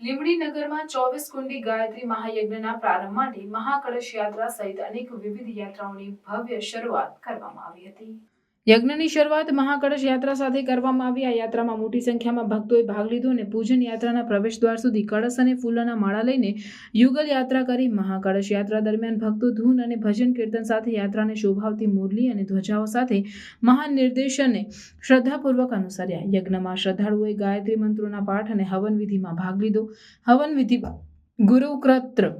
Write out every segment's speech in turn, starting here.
લીંબડી નગરમાં ચોવીસ કુંડી ગાયત્રી મહાયજ્ઞના પ્રારંભ માટે મહાકળશ યાત્રા સહિત અનેક વિવિધ યાત્રાઓની ભવ્ય શરૂઆત કરવામાં આવી હતી. યજ્ઞની શરૂઆત મહાકળશ યાત્રા સાથે કરવામાં આવી. આ યાત્રામાં મોટી સંખ્યામાં ભક્તોએ ભાગ લીધો અને પૂજન યાત્રાના પ્રવેશ દ્વાર સુધી કળશ અને ફૂલોના માળા લઈને યુગલ યાત્રા કરી મહાકળશ યાત્રા દરમિયાન ભક્તો ધૂન અને ભજન કીર્તન સાથે યાત્રાને શોભાવતી મુરલી અને ધ્વજાઓ સાથે મહાન નિર્દેશને શ્રદ્ધાપૂર્વક અનુસર્યા. યજ્ઞમાં શ્રદ્ધાળુઓએ ગાયત્રી મંત્રોના પાઠ અને હવન વિધિમાં ભાગ લીધો. હવન વિધિમાં ગુરુક્રત્ર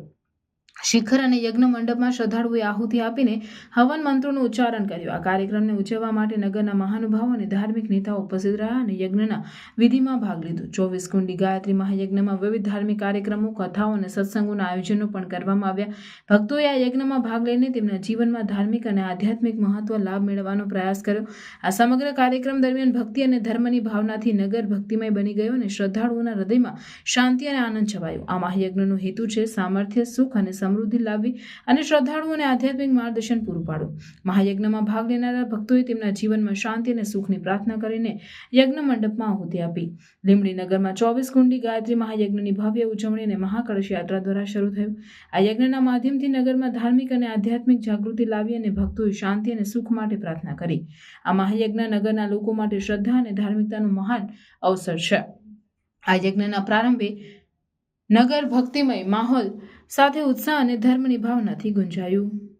શિખર અને યજ્ઞ મંડપમાં શ્રદ્ધાળુઓએ આહુતિ આપીને હવન મંત્રોનું ઉચ્ચારણ કર્યું. આ કાર્યક્રમને ઉજવવા માટે નગરના મહાનુભાવો અને ધાર્મિક નેતાઓ ઉપસ્થિત રહ્યા અને યજ્ઞના વિધિમાં ભાગ લીધો. ચોવીસ કુંડી ગાયત્રી મહાયજ્ઞમાં વિવિધ ધાર્મિક કાર્યક્રમો, કથાઓ અને સત્સંગોના આયોજનો પણ કરવામાં આવ્યા. ભક્તોએ આ યજ્ઞમાં ભાગ લઈને તેમના જીવનમાં ધાર્મિક અને આધ્યાત્મિક મહત્વ લાભ મેળવવાનો પ્રયાસ કર્યો. આ સમગ્ર કાર્યક્રમ દરમિયાન ભક્તિ અને ધર્મની ભાવનાથી નગર ભક્તિમય બની ગયો અને શ્રદ્ધાળુઓના હૃદયમાં શાંતિ અને આનંદ છવાયો. આ મહાયજ્ઞનો હેતુ છે સામર્થ્ય, સુખ અને સમૃદ્ધિ લાવવી અને શ્રદ્ધાળુઓને આધ્યાત્મિક માર્ગદર્શન પૂરું પાડવું. મહાયજ્ઞમાં ભાગ લેનારા ભક્તોએ તેમના જીવનમાં શાંતિ અને સુખની પ્રાર્થના કરીને યજ્ઞ મંડપમાં આહુતિ આપી. લીંબડી નગરમાં ચોવીસ કુંડી ગાયત્રી મહાયજ્ઞની ભવ્ય ઉજવણી અને મહાકળશ યાત્રા દ્વારા શરૂ થયું. આ યજ્ઞના માધ્યમથી નગરમાં ધાર્મિક અને આધ્યાત્મિક જાગૃતિ લાવી અને ભક્તોએ શાંતિ અને સુખ માટે પ્રાર્થના કરી. આ મહાયજ્ઞ નગરના લોકો માટે શ્રદ્ધા અને ધાર્મિકતાનું મહાન અવસર છે. આ યજ્ઞના પ્રારંભે નગર ભક્તિમય માહોલ સાથે ઉત્સાહ અને ધર્મની ભાવનાથી ગુંજાયું.